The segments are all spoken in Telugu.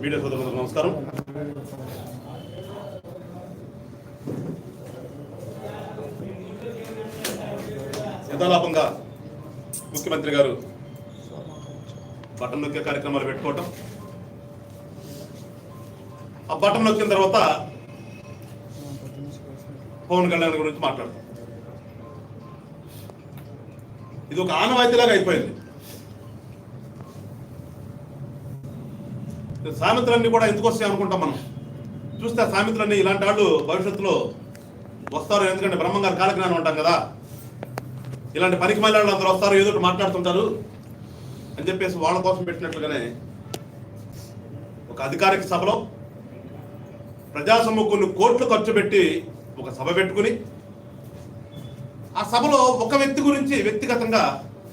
మీడియా సోదరులకు నమస్కారం. యథాలాపంగా ముఖ్యమంత్రి గారు బటన్ నొక్కే కార్యక్రమాలు పెట్టుకోవటం. ఆ బటన్ నొక్కిన తర్వాత పవన్ కళ్యాణ్ గురించి మాట్లాడతాం. ఇది ఒక ఆనవాయితీలాగా అయిపోయింది. సామెతలన్నీ కూడా ఎందుకు వస్తాయి అనుకుంటాం మనం? చూస్తే సామెతలన్నీ ఇలాంటి వాళ్ళు భవిష్యత్తులో వస్తారు. ఎందుకంటే బ్రహ్మంగారు కాలజ్ఞానం ఉంటాం కదా. ఇలాంటి పనికి మళ్ళీ అందరూ వస్తారు ఏదో ఒకటి మాట్లాడుతుంటారు అని చెప్పేసి వాళ్ళ కోసం పెట్టినట్లుగానే ఒక అధికారిక సభలో ప్రజాసొమ్ము కొన్ని కోట్లు ఖర్చు పెట్టి ఒక సభ పెట్టుకుని ఆ సభలో ఒక వ్యక్తి గురించి వ్యక్తిగతంగా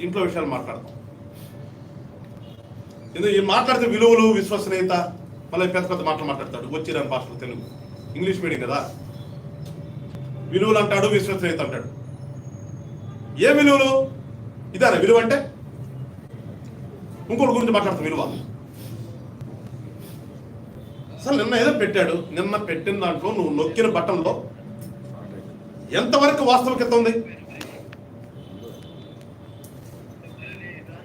ఇంట్లో విషయాలు మాట్లాడతాం. ఎందుకు మాట్లాడితే విలువలు విశ్వసనీయత మళ్ళీ పెద్ద పెద్ద మాటలు మాట్లాడతాడు. వచ్చిరాని భాషలో తెలుగు. ఇంగ్లీష్ మీడియం కదా. విలువలు అంటాడు విశ్వసనీయత అంటాడు. ఏ విలువలు? ఇదారా విలువ అంటే? ఇంకోటి గురించి మాట్లాడతాం విలువ. అసలు నిన్న ఏదో పెట్టాడు. నిన్న పెట్టిన దాంట్లో నువ్వు నొక్కిన బటన్లో ఎంతవరకు వాస్తవికత ఉంది?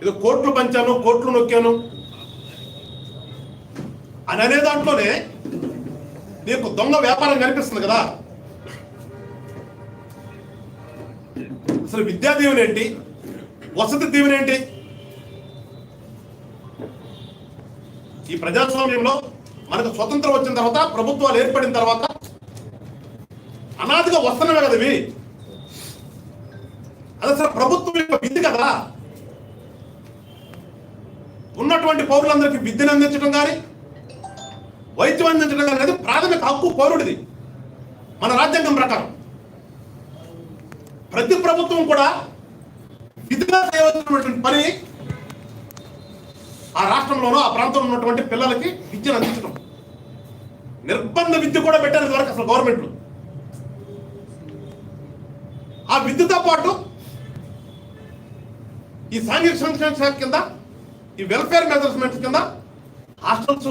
ఇది కోట్లు పంచాను కోట్లు నొక్కాను. అని అనే దాంట్లోనే నీకు దొంగ వ్యాపారం కనిపిస్తుంది కదా. అసలు విద్యా దీవెన ఏంటి? వసతి దీవెన ఏంటి? ఈ ప్రజాస్వామ్యంలో మనకు స్వతంత్రం వచ్చిన తర్వాత ప్రభుత్వాలు ఏర్పడిన తర్వాత అనాదిగా వస్తున్నవే కదా ఇవి. అది అసలు ప్రభుత్వం యొక్క విధి కదా. ఉన్నటువంటి పౌరులందరికీ విద్యను అందించడం కానీ వైద్యం అందించడం అనేది ప్రాథమిక హక్కు పౌరుడిది. మన రాజ్యాంగం ప్రకారం. ప్రతి ప్రభుత్వం కూడా విధిగా చేయవలసినటువంటి పని ఆ రాష్ట్రంలోనూ ఆ ప్రాంతంలో ఉన్నటువంటి పిల్లలకి విద్యను అందించడం. నిర్బంధ విద్య కూడా పెట్టారు ఇదివరకు అసలు గవర్నమెంట్లు ఆ విద్యతో పాటు ఈ సాంఘిక సంక్షేమ శాఖ కింద ఈ వెల్ఫేర్ మెజర్స్మెంట్స్ కింద హాస్టల్స్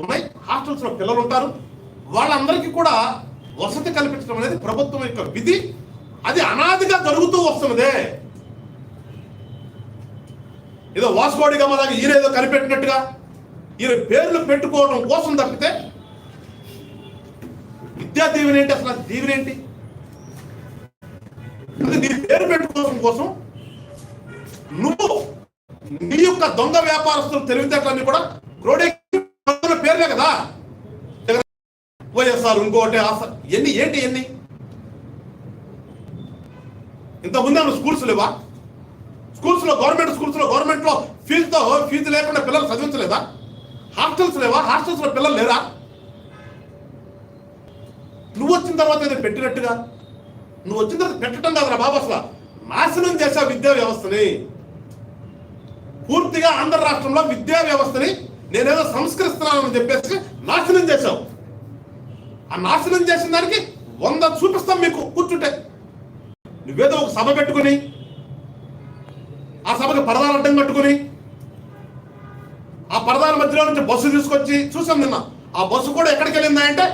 ఉన్నాయి. హాస్టల్స్లో పిల్లలు ఉంటారు. వాళ్ళందరికీ కూడా వసతి కల్పించడం అనేది ప్రభుత్వం యొక్క విధి. అది అనాదిగా జరుగుతూ వస్తున్నదే. ఏదో వాస్కోడిగా గమలాగా ఈయన ఏదో కనిపెట్టినట్టుగా ఈయన పేర్లు పెట్టుకోవడం కోసం తప్పితే విద్యా దీవెన ఏంటి అసలు? దీవెనేంటి దీవెన ఏంటి? నీ పేరు పెట్టుకోవడం కోసం నువ్వు నీ యొక్క దొంగ వ్యాపారస్తులు తెలివితేటలన్నీ కూడా క్రోడీ పేర్లే కదా. వైఎస్ఆర్ ఇంకోటి ఎన్ని ఏంటి ఎన్ని? ఇంత ముందు స్కూల్స్ లేవా? స్కూల్స్లో గవర్నమెంట్ స్కూల్స్లో గవర్నమెంట్లో ఫీజుతో ఫీజు లేకుండా పిల్లలు చదివించలేదా? హాస్టల్స్ లేవా? హాస్టల్స్లో పిల్లలు లేరా? నువ్వు వచ్చిన తర్వాత ఏదో పెట్టినట్టుగా? నువ్వు వచ్చిన తర్వాత పెట్టడం కాదురా బాబు అసలు. నాశనం చేసా విద్యా వ్యవస్థని పూర్తిగా ఆంధ్ర రాష్ట్రంలో విద్యా వ్యవస్థని నేనేదో సంస్కరిస్తున్నానని చెప్పేసి నాశనం చేశావు. ఆ నాశనం చేసిన దానికి వంద చూపిస్తాం మీకు కూర్చుంటే. నువ్వేదో ఒక సభ పెట్టుకుని ఆ సభకు పరదాలు అడ్డం కట్టుకుని ఆ పరదాల మధ్యలో నుంచి బస్సు తీసుకొచ్చి చూసాం నిన్న. ఆ బస్సు కూడా ఎక్కడికి వెళ్ళిందా అంటే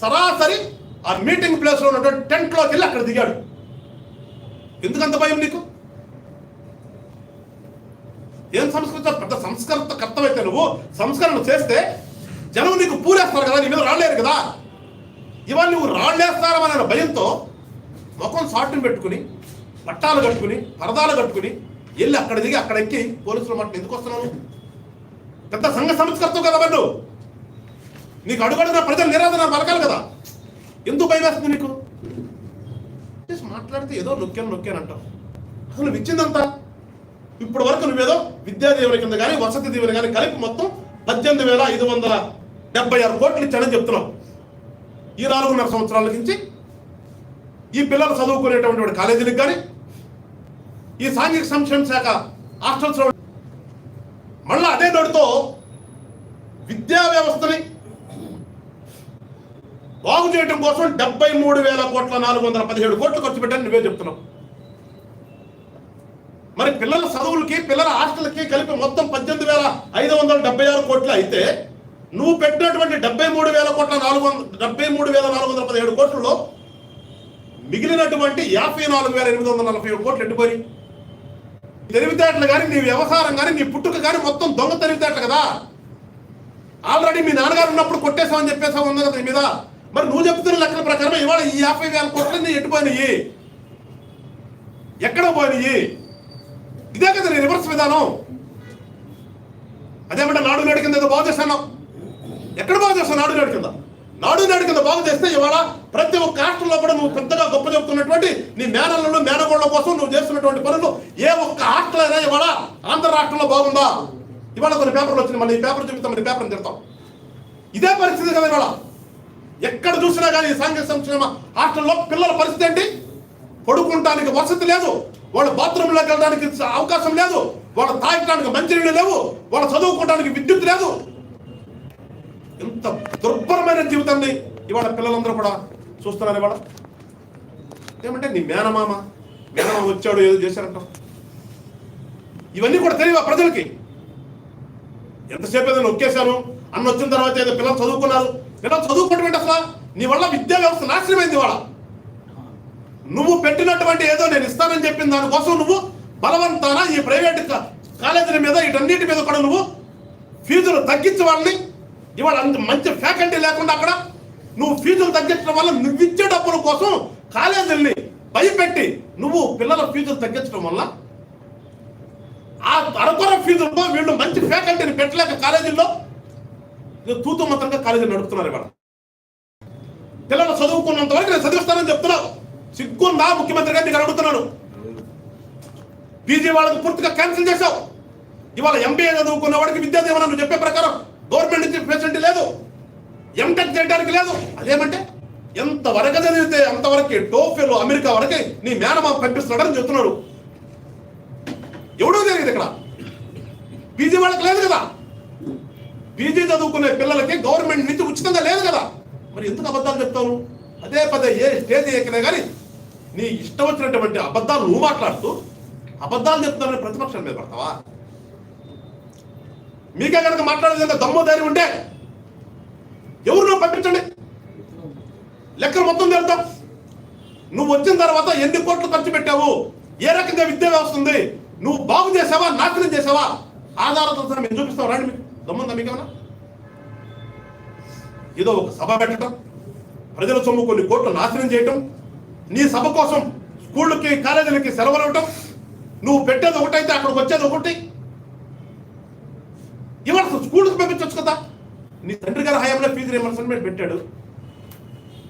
సరాసరి ఆ మీటింగ్ ప్లేస్లో ఉన్నటువంటి టెంట్లోకి వెళ్ళి అక్కడ దిగాడు. ఎందుకంత భయం నీకు? ఏం సంస్కృత? పెద్ద సంస్కృత కర్తవైతే నువ్వు? సంస్కరణ చేస్తే జనం నీకు పూలేస్తారు కదా నీ మీద రాలేరు కదా. ఇవాళ నువ్వు రాళ్ళేస్తారా భయంతో ముఖం సాటును పెట్టుకుని పట్టాలు కట్టుకుని పరదాలు కట్టుకుని వెళ్ళి అక్కడ దిగి అక్కడ ఎక్కి పోలీసులు మాట ఎందుకు వస్తున్నావు పెద్ద సంఘ సంస్కర్తం కదా వాళ్ళు నీకు అడుగడుగున ప్రజలు నిరాదన పలకాలి కదా. ఎందుకు భయం వేస్తుంది నీకు? మాట్లాడితే ఏదో నొక్కాను నొక్కాను అంటావు. అసలు ఇచ్చిందంతా? ఇప్పుడు వరకు నువ్వేదో విద్యా దీవెన కింద కానీ వసతి దీవెన కానీ కలిపి మొత్తం పద్దెనిమిది వేల ఐదు వందల డెబ్బై ఆరు కోట్లు ఇచ్చాడని చెప్తున్నావు. ఈ నాలుగున్నర సంవత్సరాల నుంచి ఈ పిల్లలు చదువుకునేటువంటి కాలేజీలకు కానీ ఈ సాంఘిక సంక్షేమ శాఖ హాస్టల్స్ మళ్ళా అదే నోటితో విద్యా వ్యవస్థని బాగు చేయడం కోసం డెబ్బై మూడు వేల కోట్ల నాలుగు వందల పదిహేడు కోట్లు ఖర్చు పెట్టని నువ్వే చెప్తున్నావు. మరి పిల్లల చదువులకి పిల్లల హాస్టల్కి కలిపి మొత్తం పద్దెనిమిది వేల ఐదు వందల డెబ్బై ఆరు కోట్లు అయితే నువ్వు పెట్టినటువంటి డెబ్బై మూడు వేల కోట్ల నాలుగు వందల డెబ్బై మూడు వేల నాలుగు వందల పదిహేడు కోట్లలో మిగిలినటువంటి యాభై నాలుగు వేల ఎనిమిది వందల నలభై ఏడు కోట్లు ఎండిపోయి తెలివితేటలు కానీ నీ వ్యవహారం కానీ నీ పుట్టుక కానీ మొత్తం దొంగ తెలివితేటలు కదా. ఆల్రెడీ మీ నాన్నగారు ఉన్నప్పుడు కొట్టేసామని చెప్పేసావు ఉంది కదా నీ మీద. మరి నువ్వు చెప్తున్న లెక్కల ప్రకారం ఇవాళ ఈ యాభై వేల కోట్లు నీ ఎట్టుపోయినాయి ఎక్కడ పోయినాయి? ఇదే కదా నేను రివర్స్ విధానం. అదేమంటే నాడు నేడు కింద ఏదో బాగు చేస్తాను ఎక్కడ బాగు చేస్తావు నాడు నేడు కింద? నాడు నేడు కింద బాగు చేస్తే ఇవాళ ప్రతి ఒక్క రాష్ట్రంలో కూడా నువ్వు పెద్దగా గొప్ప చెప్తున్నటువంటి నీ మేనలను మేనగోళ్ళ కోసం నువ్వు చేస్తున్నటువంటి పనులు ఏ ఒక్క హాస్టల్ అయినా ఇవాళ ఆంధ్ర రాష్ట్రంలో బాగుందా? ఇవాళ కొన్ని పేపర్లు వచ్చినాయి. మళ్ళీ ఈ పేపర్ చూపిస్తాం మరి పేపర్ తిడతాం. ఇదే పరిస్థితి కదా ఇవాళ. ఎక్కడ చూసినా కానీ సాంఘిక సంక్షేమ హాస్టల్లో పిల్లల పరిస్థితి ఏంటి? పడుకుంటానికి వసతి లేదు. వాళ్ళ బాత్రూంలోకి వెళ్ళడానికి అవకాశం లేదు. వాళ్ళ తాగడానికి మంచినీళ్ళు లేవు. వాళ్ళ చదువుకోవడానికి విద్యుత్ లేదు. ఇంత దుర్భరమైన జీవితాన్ని ఇవాళ పిల్లలందరూ కూడా చూస్తున్నారు ఇవాళ. ఏమంటే నీ మేనమామ మేనమామ వచ్చాడు ఏదో చేశారంట. ఇవన్నీ కూడా తెలియవా ప్రజలకి? ఎంతసేపు ఏదైనా ఒక్కేశాను అన్న వచ్చిన తర్వాత ఏదో పిల్లలు చదువుకున్నారు. పిల్లలు చదువుకోవడం ఏంటి అసలు? నీ వల్ల విద్యా వ్యవస్థ నాశనమైంది వాళ్ళ నువ్వు పెట్టినటువంటి ఏదో నేను ఇస్తానని చెప్పిన దానికోసం నువ్వు బలవంతాన ఈ ప్రైవేట్ కాలేజీల మీద వీటన్నిటి మీద కూడా నువ్వు ఫీజులు తగ్గించే వాళ్ళని ఇవాళ అంత మంచి ఫ్యాకల్టీ లేకుండా అక్కడ నువ్వు ఫీజులు తగ్గించడం వల్ల నువ్వు ఇచ్చే డబ్బుల కోసం కాలేజీల్ని భయపెట్టి నువ్వు పిల్లల ఫీజులు తగ్గించడం వల్ల ఆ అరకొర ఫీజులతో వీళ్ళు మంచి ఫ్యాకల్టీని పెట్టలేక కాలేజీల్లో తూతు మాత్రంగా కాలేజీలు నడుపుతున్నారు ఇవాళ. పిల్లలు చదువుకున్నంత వరకు నేను చదివిస్తానని చెప్తున్నావు సిగ్గుందా? ముఖ్యమంత్రి గారు నీకు అడుగుతున్నాను. పీజీ వాళ్ళకి పూర్తిగా క్యాన్సిల్ చేశావు. ఇవాళ ఎంబీఏ చదువుకున్న వాడికి విద్యా దీవెన నువ్వు చెప్పే ప్రకారం గవర్నమెంట్ నుంచి ఫెసిలిటీ లేదు. ఎంటెక్ చేయడానికి లేదు. అదేమంటే ఎంత వరకు చదివితే అంతవరకు టోఫెల్ అమెరికా వరకే నీ మేనమా పంపిస్తున్నాడని చెప్తున్నాడు. ఎవడో తెలియదు ఇక్కడ. పీజీ వాళ్ళకి లేదు కదా. పీజీ చదువుకునే పిల్లలకి గవర్నమెంట్ నుంచి ఉచితంగా లేదు కదా. మరి ఎందుకు అబద్ధాలు చెప్తాను అదే పదే ఏ స్టేజ్ ఎక్కినా కానీ నీ ఇష్టం వచ్చినటువంటి అబద్ధాలు నువ్వు మాట్లాడుతూ అబద్ధాలు చెప్తానని ప్రతిపక్షం మీద పడతావా? మీకే కనుక మాట్లాడేది దమ్ము ధైర్యం ఉంటే ఎవరినో పంపించండి. లెక్కలు మొత్తం తెలుద్దాం. నువ్వు వచ్చిన తర్వాత ఎన్ని కోట్లు ఖర్చు పెట్టావు? ఏ రకంగా విద్య వ్యవస్థ ఉంది? నువ్వు బాగు చేసావా? నాశనం చేసావా? ఆధారాలతో మేము చూపిస్తాం. రండి మీకు. దమ్ముందా మీకేమన్నా? ఏదో ఒక సభ పెట్టడం. ప్రజల సొమ్ము కొన్ని కోట్లు నాశనం చేయటం నీ సభ కోసం స్కూళ్ళకి కాలేజీలకి సెలవులు ఇవ్వటం నువ్వు పెట్టేది ఒకటైతే అక్కడికి వచ్చేది ఒకటి. ఇవాళ స్కూల్కి పంపించవచ్చు కదా. నీ తండ్రి గారి హయాంలో ఫీజు రియంబర్స్మెంట్ పెట్టాడు.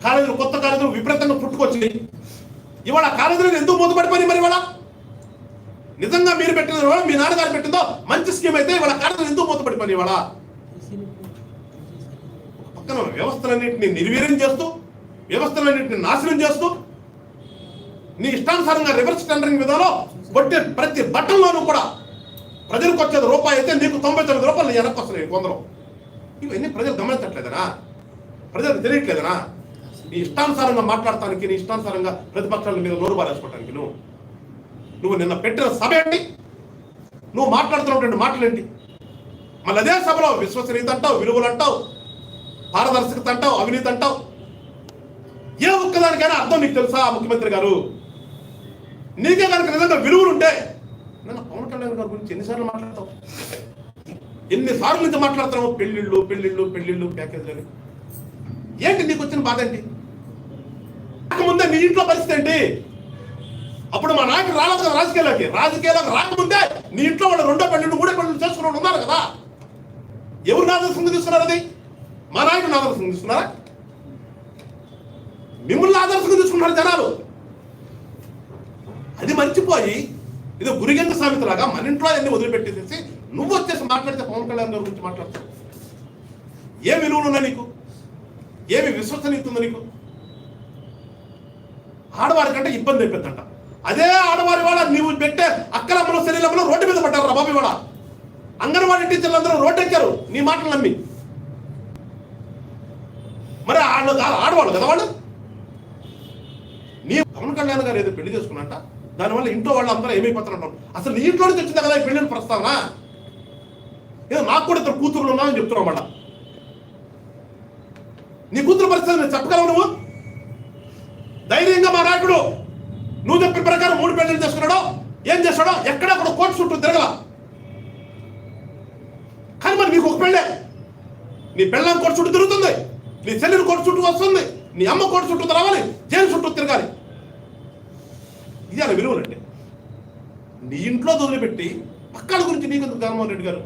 కాలేజీలు కొత్త కాలేజీలు విపరీతంగా పుట్టుకొచ్చినాయి. ఇవాళ కాలేజీలో కాలేజీలు ఎందుకు మూతపడిపోయినాయి మరి ఇవాళ? నిజంగా మీరు పెట్టిన మీ నాన్నగారు పెట్టిందో మంచి స్కీమ్ అయితే ఇవాళ కాలేజీలు ఎందుకు మూతపడిపోయినాయి ఇవాళ? పక్కన వ్యవస్థలన్నింటినీ నిర్వీర్యం చేస్తూ వ్యవస్థలన్నింటినీ నాశనం చేస్తూ నీ ఇష్టానుసారంగా రివర్స్ టెండరింగ్ విధానం కొట్టే ప్రతి బట్టంలోనూ కూడా ప్రజలకు వచ్చేది రూపాయి అయితే నీకు తొంభై తొమ్మిది రూపాయలు వెనక్కి వస్తున్నాయి కొందరు ఇవన్నీ ప్రజలు గమనించట్లేదనా ప్రజలకు తెలియట్లేదనా నీ ఇష్టానుసారంగా మాట్లాడటానికి నీ ఇష్టానుసారంగా ప్రతిపక్షాల మీద నోరు బారేసుకోవటానికి నువ్వు. నువ్వు నిన్న పెట్టిన సభ ఏంటి? నువ్వు మాట్లాడుతున్నటువంటి మాటలు ఏంటి మళ్ళీ అదే సభలో విశ్వసనీయత అంటావు విలువలు అంటావు. పారదర్శకత అంటావు అవినీతి అంటావు ఏ ఒక్కదానికైనా అర్థం నీకు తెలుసా ముఖ్యమంత్రి గారు? నీకే కనుక నిజంగా విలువలు ఉంటే నేను పవన్ కళ్యాణ్ గారి గురించి ఎన్నిసార్లు మాట్లాడతావు? ఎన్నిసార్లు నుంచి మాట్లాడుతున్నావు? పెళ్ళిళ్ళు పెళ్ళిళ్ళు పెళ్ళిళ్ళు ప్యాకేజ్ అని. ఏంటి నీకు వచ్చిన బాధ ఏంటి? రాకముందే నీ ఇంట్లో పరిస్థితి ఏంటి? అప్పుడు మా నాయకుడు రాలేదు కదా రాజకీయాలకి రాజకీయాలకు రాకముందే నీ ఇంట్లో వాళ్ళు రెండో పెళ్ళిళ్ళు మూడో పెళ్ళిళ్ళు చేసుకున్న ఉన్నారు కదా. ఎవరు ఆదర్శంగా తీసుకున్నారు అది? మా నాయకుడు ఆదర్శంగా తీసుకున్నారా? మిమ్మల్ని ఆదర్శంగా తీసుకున్నారు జనాలు. అది మర్చిపోయి ఇది గురిగంగ సామెతలాగా మన ఇంట్లో అన్ని వదిలిపెట్టేసేసి నువ్వు వచ్చేసి మాట్లాడితే పవన్ కళ్యాణ్ గారి గురించి మాట్లాడతావు. ఏ విలువలు ఉన్నాయి నీకు? ఏమి విశ్వసనీయత నీకు? ఆడవారి కంటే ఇబ్బంది అయిపోతుందంట. అదే ఆడవారి వాళ్ళ నీవు పెట్టే అక్కలమ్మలో శరీరంలో రోడ్డు మీద పడ్డారు బాబు వాళ్ళ అంగన్వాడీ టీచర్లు అందరూ రోడ్డు ఎక్కారు. నీ మాటలు నమ్మి. మరి వాళ్ళు కాదు ఆడవాళ్ళు కదా వాళ్ళు? నీ పవన్ కళ్యాణ్ గారు ఏదో పెళ్ళి చేసుకున్నట్ట దానివల్ల ఇంట్లో వాళ్ళు అందరూ ఏమైపోతారు అసలు నీ ఇంట్లో నుంచి వచ్చిందా కదా ఈ పెళ్ళిని ప్రస్తావన? ఏదో నాకు కూడా ఇద్దరు కూతురులు ఉన్నాయని చెప్తున్నావు మళ్ళా నీ కూతురు పరిస్థితి నేను చెప్పగలవు నువ్వు? ధైర్యంగా మా నాయకుడు నువ్వు చెప్పిన ప్రకారం మూడు పెళ్ళి చేసుకున్నాడో ఏం చేశాడో ఎక్కడ అక్కడ కోర్టు చుట్టూ తిరగల. కానీ మరి నీకు ఒక పెళ్ళే. నీ పెళ్ళం కోర్టు చుట్టూ తిరుగుతుంది. నీ చెల్లెలు కోర్టు చుట్టూ వస్తుంది నీ అమ్మ కోర్టు చుట్టూ రావాలి జైలు చుట్టూ తిరగాలి. ఇది అలా విలువలంటే నీ ఇంట్లో వదిలిపెట్టి పక్కల గురించి నీకు జగన్మోహన్ రెడ్డి గారు?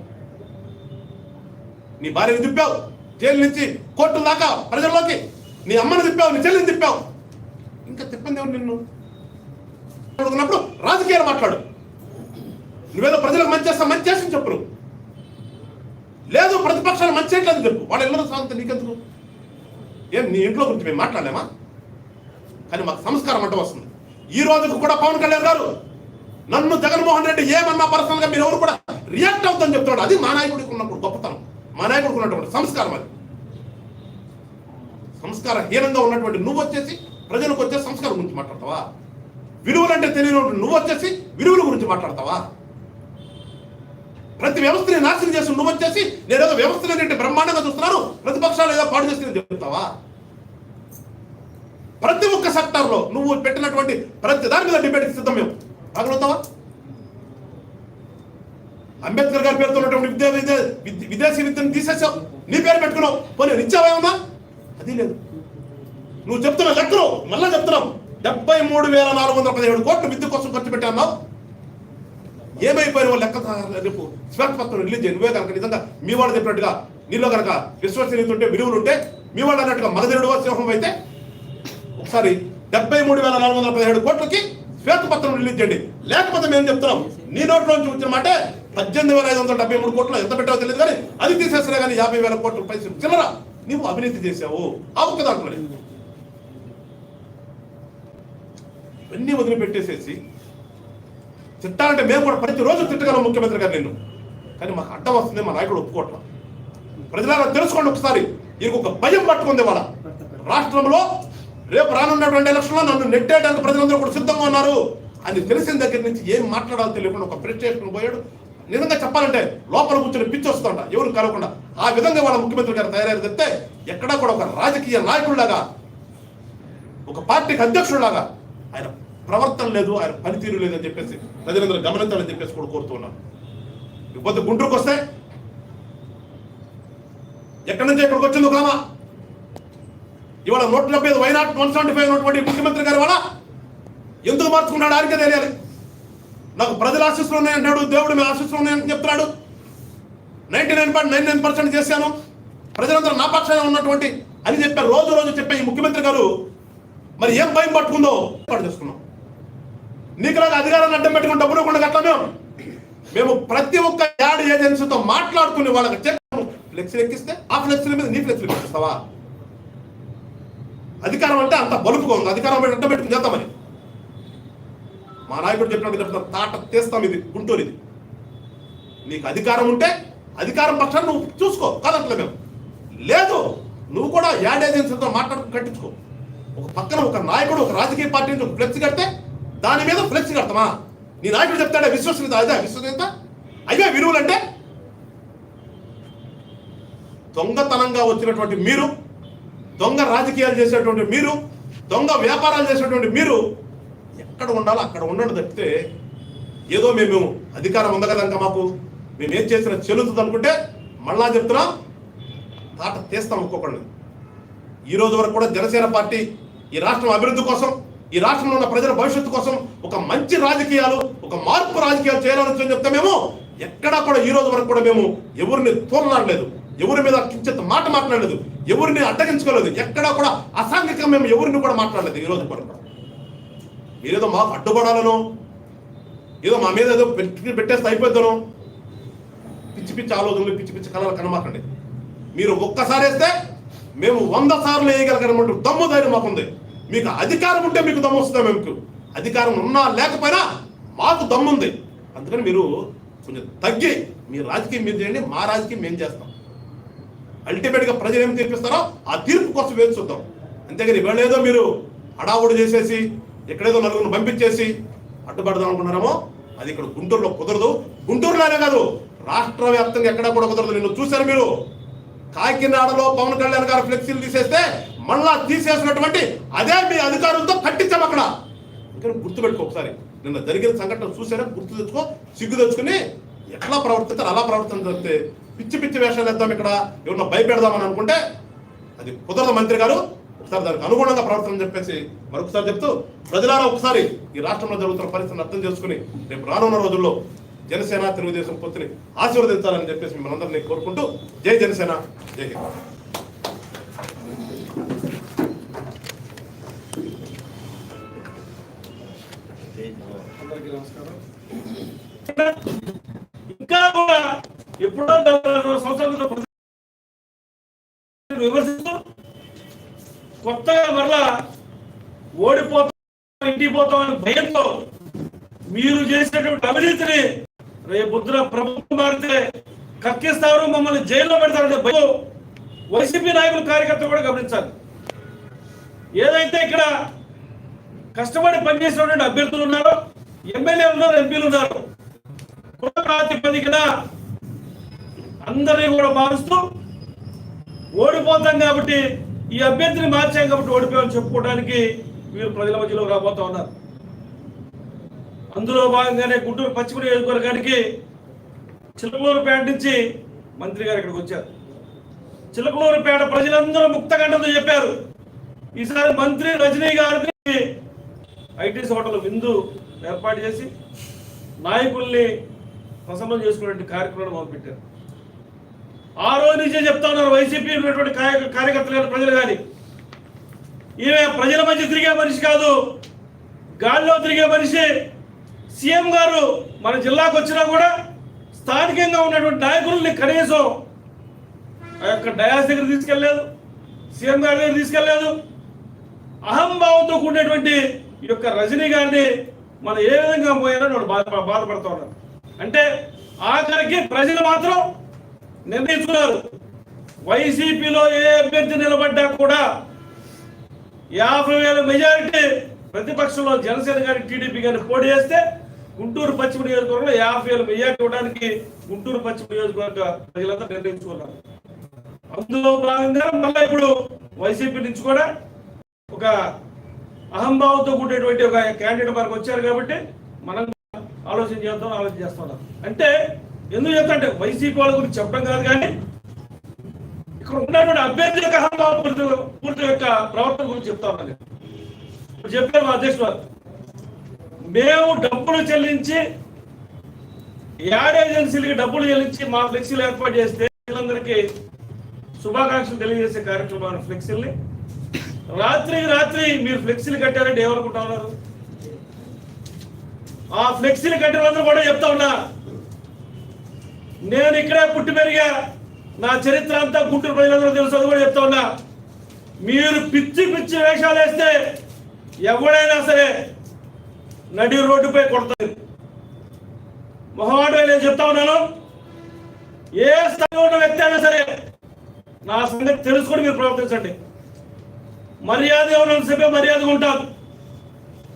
నీ భార్యని తిప్పావు జైలు నుంచి కోర్టు దాకా ప్రజల్లోకి. నీ అమ్మని తిప్పావు నీ చెల్లిని తిప్పావు. ఇంకా తిప్పంది ఎవరు నిన్ను? అడుగుతున్నప్పుడు రాజకీయాలు మాట్లాడు. నువ్వేదో ప్రజలకు మంచి చేస్తా మంచి చేసి చెప్పు లేదు ప్రతిపక్షాలు మంచి చేయట్లేదు చెప్పు. వాళ్ళ ఇళ్ళ సాగుతుంది నీకెందుకు? ఏం నీ ఇంట్లో గురించి మేము మాట్లాడలేమా? కానీ మాకు సంస్కారం అంట వస్తుంది. ఈ రోజుకు కూడా పవన్ కళ్యాణ్ గారు నన్ను జగన్మోహన్ రెడ్డి ఏమన్నా పర్సనల్గా మీరు ఎవరు కూడా రియాక్ట్ అవుతుందని చెప్తున్నాడు. అది మా నాయకుడికి ఉన్నప్పుడు గొప్పతనం. మా నాయకుడికి ఉన్నటువంటి సంస్కారం అది. సంస్కారహీనంగా ఉన్నటువంటి నువ్వు వచ్చేసి ప్రజలకు వచ్చే సంస్కారం గురించి మాట్లాడతావా? విలువలంటే తెలియనటువంటి నువ్వు వచ్చేసి విలువల గురించి మాట్లాడతావా? ప్రతి వ్యవస్థని నాశనం చేసి నువ్వు వచ్చేసి నేనేదో వ్యవస్థలు బ్రహ్మాండంగా చూస్తున్నాను ప్రతిపక్షాలు ఏదో పాడు చేసి చెప్తావా? ప్రతి ఒక్క సెక్టార్లో నువ్వు పెట్టినటువంటి ప్రతి దాని మీద డిబేట్ సిద్ధం మేము. రాగలుగుతావా అంబేద్కర్ గారి పేరుతో ఉన్నటువంటి విద్యా విద్య విదేశీ విద్యను తీసేసావు. నీ పేరు పెట్టుకున్నావు. పోనీ ఇచ్చావేమన్నా అది లేదు. నువ్వు చెప్తున్న లెక్కలు మళ్ళా చెప్తున్నావు. డెబ్బై మూడు వేల నాలుగు వందల పదిహేడు కోట్లు విద్య కోసం ఖర్చు పెట్టావు ఏమైపోయిన లెక్క రేపు శ్వేతపత్రం రిలీజ్ చేయండి నువ్వే కనుక నిజంగా మీ వాళ్ళు చెప్పినట్టుగా నీలో కనుక విశ్వసనీయత ఉంటే విలువలు ఉంటే మీ వాళ్ళు అన్నట్టుగా మగధనుడు సింహం అయితే ఒకసారి డెబ్బై మూడు వేల నాలుగు వందల పదిహేడు కోట్లకి శ్వేతపత్రం రిలీజ్ చేయండి. లేకపోతే మేము చెప్తున్నాం నీ నోట్లో నుంచి వచ్చిన మాట పద్దెనిమిది వేల ఐదు వందల డెబ్బై మూడు కోట్లు. ఎంత పెట్టావో తెలియదు కానీ అది తీసేసినా కానీ యాభై వేల కోట్ల పైసలు చిల్లరా. నీవు అవినీతి చేసావు ఆ ఒక్క దాంట్లో ఇవన్నీ వదిలిపెట్టేసేసి తిట్టాలంటే మేము కూడా ప్రతిరోజు తిట్టగలం ముఖ్యమంత్రి గారు నిన్ను. కానీ మాకు అడ్డం వస్తుంది మా నాయకుడు ఒప్పుకోవట్లా. ప్రజలారా తెలుసుకోండి ఒకసారి ఈయనకు ఒక భయం పట్టుకుంది వాళ్ళ రాష్ట్రంలో రేపు రానున్నటువంటి ఎలక్షన్లో నన్ను నెట్టేయడానికి ప్రజలందరూ కూడా సిద్ధంగా ఉన్నారు. అని తెలిసిన దగ్గర నుంచి ఏం మాట్లాడాలో తెలియకుండా ఒక ప్రెస్ స్టేషన్ పోయాడు. నిజంగా చెప్పాలంటే లోపల కూర్చొని పిచ్చి వస్తుంట ఎవరు కలవకుండా ఆ విధంగా వాళ్ళ ముఖ్యమంత్రి గారు తయారయ్యారు చెప్తే ఎక్కడా కూడా ఒక రాజకీయ నాయకుడిలాగా ఒక పార్టీకి అధ్యక్షుడిలాగా ఆయన ప్రవర్తన లేదు ఆయన పనితీరు లేదని చెప్పేసి ప్రజలందరూ గమనించాలని చెప్పేసి కూడా కోరుతున్నాను. ఇకపోతే గుంటూరుకు వస్తే ఎక్కడి నుంచి ఎక్కడికి వచ్చింది ఒక ఆమె? ఇవాళ నూట డెబ్బై ఐదు వైనాట్ వన్ సెవెంటీ ఫైవ్ ఉన్నటువంటి ముఖ్యమంత్రి గారు వాళ్ళ ఎందుకు మార్చుకున్నాడు ఆయనకే తెలియాలి. నాకు ప్రజల ఆశీస్సులు ఉన్నాయంటాడు దేవుడు మీ ఆశీస్సులు ఉన్నాయని చెప్తున్నాడు. Ninety nine point nine nine percent చేశాను. ప్రజలందరూ నా పక్షాన ఉన్నటువంటి అని చెప్పారు రోజు రోజు చెప్పే ఈ ముఖ్యమంత్రి గారు మరి ఏం భయం పట్టుకుందో ఏర్పాటు చేసుకున్నాం. నీకులాగా అధికారాన్ని అడ్డం పెట్టుకుని డబ్బులు కూడా కట్టాం మేము మేము ప్రతి ఒక్క యాడ్ ఏజెన్సీతో మాట్లాడుకుని వాళ్ళకి చెప్తాము ఫ్లెక్సీ ఎక్కిస్తే ఆ ఫ్లెక్సీల మీద నీ ఫ్లెక్సీ పెట్టిస్తావా? అధికారం అంటే అంత బలుపుగా ఉంది. అధికారం మీద అడ్డం పెట్టుకుని చేద్దామని మా నాయకుడు చెప్పినట్టు చెప్తాను తాట తీస్తాం ఇది గుంటూరు ఇది. నీకు అధికారం ఉంటే అధికారం పక్షాన్ని నువ్వు చూసుకో. కాదట్లే మేము. లేదు నువ్వు కూడా యాడ్ ఏజెన్సీతో మాట్లాడుకుని కట్టించుకో. ఒక పక్కన ఒక నాయకుడు ఒక రాజకీయ పార్టీ నుంచి ఫ్లెక్స్ కడితే దాని మీద ఫ్లెక్స్ కడతామా నీ నాయకుడు చెప్తాడే విశ్వసనీయత అదే విశ్వసనీయత? అయ్యే విలువలు అంటే దొంగతనంగా వచ్చినటువంటి మీరు దొంగ రాజకీయాలు చేసేటువంటి మీరు దొంగ వ్యాపారాలు చేసేటువంటి మీరు ఎక్కడ ఉండాలో అక్కడ ఉండండి తప్పితే ఏదో మేము అధికారం ఉంది కదా ఇంకా మాకు? మేము ఏం చేసినా చెల్లుతుంది అనుకుంటే మళ్ళా చెప్తున్నాం తాట తీస్తాం ఒక్కొక్కడిని ఈ రోజు వరకు కూడా జనసేన పార్టీ ఈ రాష్ట్రం అభివృద్ధి కోసం ఈ రాష్ట్రంలో ఉన్న ప్రజల భవిష్యత్తు కోసం ఒక మంచి రాజకీయాలు ఒక మార్పు రాజకీయాలు చేయాలని చెప్తే మేము ఎక్కడా కూడా ఈ రోజు వరకు కూడా మేము ఎవరిని తోలనాడలేదు ఎవరి మీద కించిత్ మాట మాట్లాడలేదు. ఎవరిని అడ్డగించుకోలేదు. ఎక్కడా కూడా అసాంఘికంగా మేము ఎవరిని కూడా మాట్లాడలేదు ఈ రోజు వరకు. కూడా మీరేదో మాకు అడ్డుపడాలను ఏదో మా మీద ఏదో పెట్టి పెట్టేస్తే అయిపోతాను పిచ్చి పిచ్చి ఆలోచనలు పిచ్చి పిచ్చి కళలు కనమాకండి మీరు ఒక్కసారి వేస్తే మేము వంద సార్లు వేయగలిగినటువంటి దమ్ము ధైర్యం మాకుంది. మీకు అధికారం ఉంటే మీకు దమ్ము వస్తుంది మీకు అధికారం ఉన్నా లేకపోయినా మాకు దమ్ముంది అందుకని మీరు కొంచెం తగ్గి మీ రాజకీయం మీరు చేయండి మా రాజకీయం మేము చేస్తాం. అల్టిమేట్గా ప్రజలు ఏం తీర్పిస్తారో ఆ తీర్పు కోసం వేచి చూద్దాం. అంతేగాని ఇవాళ మీరు హడావుడు చేసేసి ఎక్కడేదో నలుగురిని పంపించేసి అడ్డుపడదాం అనుకున్నారేమో అది ఇక్కడ గుంటూరులో కుదరదు. గుంటూరులోనే కాదు రాష్ట్ర వ్యాప్తంగా ఎక్కడా కూడా కుదరదు. నిన్ను చూశారు మీరు? కాకినాడలో పవన్ కళ్యాణ్ గారు ఫ్లెక్సీలు తీసేస్తే మళ్ళా తీసేసినటువంటి అదే మీ అధికారులతో కట్టించాం అక్కడ. ఇక్కడ గుర్తుపెట్టుకో ఒకసారి. నిన్న జరిగిన సంఘటన చూసారా? గుర్తు తెచ్చుకో. సిగ్గు తెచ్చుకుని ఎట్లా ప్రవర్తిస్తారు? అలా ప్రవర్తన జరిగితే పిచ్చి పిచ్చి వేషాలు వేద్దాం ఇక్కడ. ఎవరన్నా భయపెడదామని అనుకుంటే అది కుదరదు మంత్రి గారు. ఒకసారి దానికి అనుగుణంగా ప్రవర్తన చెప్పేసి మరొకసారి చెప్తూ ప్రజలారా ఒకసారి ఈ రాష్ట్రంలో జరుగుతున్న పరిస్థితిని అర్థం చేసుకుని రేపు రానున్న రోజుల్లో జనసేన తెలుగుదేశం పొత్తుని ఆశీర్వదించాలని చెప్పేసి మిమ్మల్ని అందరినీ కోరుకుంటూ జై జనసేన జై హింద్. ఇంకా కూడా ఎప్పుడో డెబ్బై సంవత్సరాల విమర్శిస్తూ కొత్తగా మరలా ఓడిపోతాం ఇంటికి పోతాం అనే భయంతో మీరు చేసినటువంటి అవినీతిని రేపొద్దున ప్రభుత్వం మారితే కక్కిస్తారు మమ్మల్ని జైల్లో పెడతారనే భయం వైసీపీ నాయకులు కార్యకర్తలు కూడా గమనించాలి. ఏదైతే ఇక్కడ కష్టపడి పనిచేసినటువంటి అభ్యర్థులు ఉన్నారు. ఎమ్మెల్యే ఉన్నారు ఎంపీలు ఉన్నారు. కుల ప్రాతిపదికన అందరినీ కూడా మారుస్తూ ఓడిపోతాం కాబట్టి ఈ అభ్యర్థిని మార్చాం కాబట్టి ఓడిపోయామని చెప్పుకోవడానికి వీరు ప్రజల మధ్యలో రాబోతా ఉన్నారు. అందులో భాగంగానే గుంటూరు పశ్చిమ నియోజకవర్గానికి చిలకలూరుపేట నుంచి మంత్రి గారు ఇక్కడికి వచ్చారు. చిలకలూరుపేట ప్రజలందరూ ముక్తకంఠంతో చెప్పారు. ఈసారి మంత్రి రజనీ గారిని ఐటీ హోటల్ విందు ఏర్పాటు చేసి నాయకుల్ని ప్రసన్నం చేసుకునే కార్యక్రమాలు మొదలుపెట్టారు. ఆ రోజు నుంచే చెప్తా ఉన్నారు వైసీపీ ఉన్నటువంటి కార్యకర్తలు కానీ ప్రజలు కానీ. ఈమె ప్రజల మధ్య తిరిగే మనిషి కాదు గాల్లో తిరిగే మనిషి. సీఎం గారు మన జిల్లాకు వచ్చినా కూడా స్థానికంగా ఉన్నటువంటి నాయకుల్ని కనీసం ఆ యొక్క డయాస్ దగ్గర తీసుకెళ్ళలేదు సీఎం గారి దగ్గర తీసుకెళ్ళలేదు. అహంభావంతో కూడినటువంటి ఈ యొక్క రజనీ గారిని మనం ఏ విధంగా పోయారో వాడు బాధ బాధపడుతూ ఉన్నారు అంటే ఆఖరికి ప్రజలు మాత్రం నిర్ణయించుకున్నారు వైసీపీలో ఏ అభ్యర్థి నిలబడ్డా కూడా యాభై వేల మెజారిటీ ప్రతిపక్షంలో జనసేన గారి టీడీపీ గారిని పోటీ చేస్తే గుంటూరు పశ్చిమ నియోజకవర్గంలో యాభై వేల మెజారిటీ ఇవ్వడానికి గుంటూరు పశ్చిమ నియోజకవర్గ ప్రజలంతా నిర్ణయించుకున్నారు అందులో భాగంగా మళ్ళీ ఇప్పుడు వైసీపీ నుంచి కూడా ఒక అహంభావంతో కూడేటువంటి ఒక క్యాండిడేట్ మనకు వచ్చారు కాబట్టి మనం ఆలోచన చేద్దాం ఆలోచన చేస్తున్నాం అంటే ఎందుకు చెప్తా అంటే వైసీపీ వాళ్ళ గురించి చెప్పడం కాదు కానీ ఇక్కడ ఉన్నటువంటి అభ్యర్థి యొక్క అహంభావ పూర్తి పూర్తి యొక్క ప్రవర్తన గురించి చెప్తా ఉన్నాను నేను. ఇప్పుడు చెప్పారు మా అధ్యక్షుడు వారు. మేము డబ్బులు చెల్లించి యాడ్ ఏజెన్సీలకి డబ్బులు చెల్లించి మా ఫ్లెక్సీలు ఏర్పాటు చేస్తే వీళ్ళందరికీ శుభాకాంక్షలు తెలియజేసే కార్యక్రమాన్ని ఫ్లెక్సీల్ని రాత్రికి రాత్రి మీరు ఫ్లెక్సీలు కట్టారంటే ఏమనుకుంటా ఉన్నారు. ఆ ఫ్లెక్సీలు కట్టిన వాళ్ళందరూ కూడా చెప్తా ఉన్నా. నేను ఇక్కడే పుట్టి పెరిగా నా చరిత్ర అంతా గుంటూరు ప్రజలందరూ తెలుసు అది కూడా చెప్తా ఉన్నా. మీరు పిచ్చి పిచ్చి వేషాలు వేస్తే ఎవడైనా సరే నడి రోడ్డుపై కొడతారు. మొహమాట నేను చెప్తా ఉన్నాను. ఏ స్థాయిలో ఉన్న వ్యక్తి అయినా సరే నా సంగతి తెలుసుకొని మీరు ప్రవర్తించండి. మర్యాద ఉన్నంతసేపే మర్యాదగా ఉంటారు.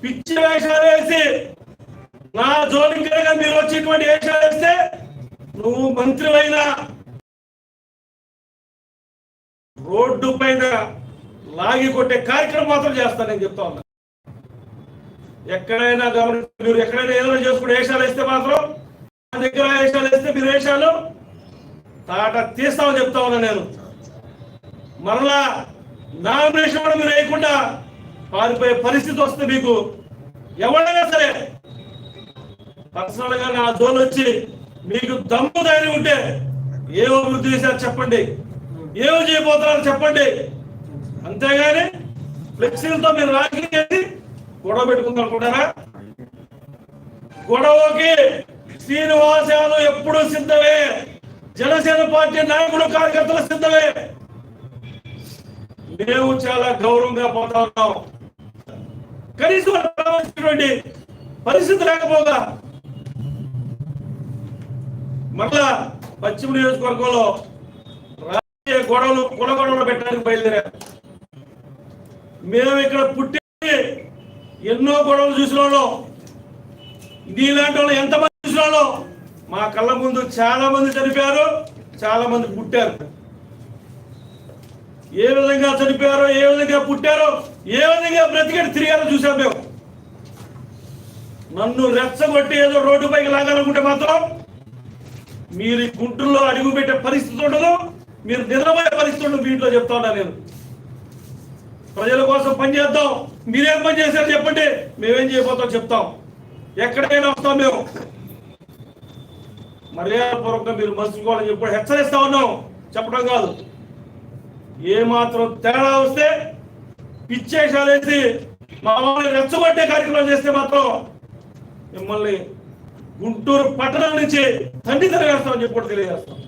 పిచ్చి వేషాలు వేసి నా జోలికి మీరు వచ్చేటువంటి వేషాలు వేస్తే నువ్వు మంత్రివైనా రోడ్డు పైన లాగి కొట్టే కార్యక్రమం మాత్రం చేస్తానని చెప్తా ఉన్నా. ఎక్కడైనా గమనించి మీరు ఎక్కడైనా ఏదైనా చేసుకుని వేషాలు వేస్తే మాత్రం నా దగ్గర వేషాలు వేస్తే మీరు వేషాలు తాట తీస్తామని చెప్తా ఉన్నా నేను. మరలా నామినేషన్ కూడా మీరు వేయకుండా పారిపోయే పరిస్థితి వస్తుంది మీకు ఎవరైనా సరే పర్సనల్గా నా జోన్ వచ్చి మీకు దమ్ము ధైర్యం ఉంటే ఏ అభివృద్ధి చేశారు చెప్పండి. ఏవో చేయబోతున్నారు చెప్పండి. అంతేగాని ఫ్లెక్సీలతో మీరు రాజకీయం చేసి గొడవ పెట్టుకుందాం అనుకుంటారా? గొడవకి శ్రీనివాస యాదవ్ ఎప్పుడు సిద్ధమే. జనసేన పార్టీ నాయకుడు కార్యకర్తలు సిద్ధమే. మేము చాలా గౌరవంగా పోతా ఉన్నాం. కనీసం రావాల్సినటువంటి పరిస్థితి లేకపోగా మరలా పశ్చిమ నియోజకవర్గంలో రాజకీయ గొడవలు కులగొడవలు పెట్టడానికి బయలుదేరారు మేము ఇక్కడ పుట్టి ఎన్నో గొడవలు చూసిన వాళ్ళం ఇలాంటి వాళ్ళు ఎంతమంది చూసిన మా కళ్ళ ముందు చాలా మంది చనిపోయారు చాలా మంది పుట్టారు. ఏ విధంగా చనిపోయారో ఏ విధంగా పుట్టారో ఏ విధంగా బ్రతికెట్ తిరిగారో చూసాం మేము. నన్ను రెచ్చగొట్టి ఏదో రోడ్డు పైకి లాగాలనుకుంటే మాత్రం మీరు ఈ గుంటూరులో అడుగు పెట్టే పరిస్థితి ఉండదు మీరు నిద్రపోయే పరిస్థితి ఉండదు మీ ఇంట్లో చెప్తా ఉన్నా నేను. ప్రజల కోసం పని చేద్దాం. మీరేం పని చేశారు చెప్పండి. మేమేం చేయబోతాం చెప్తాం. ఎక్కడైనా వస్తాం మేము. మర్యాదపూర్వకంగా మీరు మర్చిపోవాలని చెప్పి హెచ్చరిస్తా ఉన్నాం. చెప్పడం కాదు. ఏ మాత్రం తేడా వస్తే పిచ్చేషాలు వేసి మా రెచ్చగొట్టే కార్యక్రమం చేస్తే మాత్రం మిమ్మల్ని గుంటూరు పట్టణం నుంచి తండ్రి తరగేస్తామని చెప్పి కూడా తెలియజేస్తాం.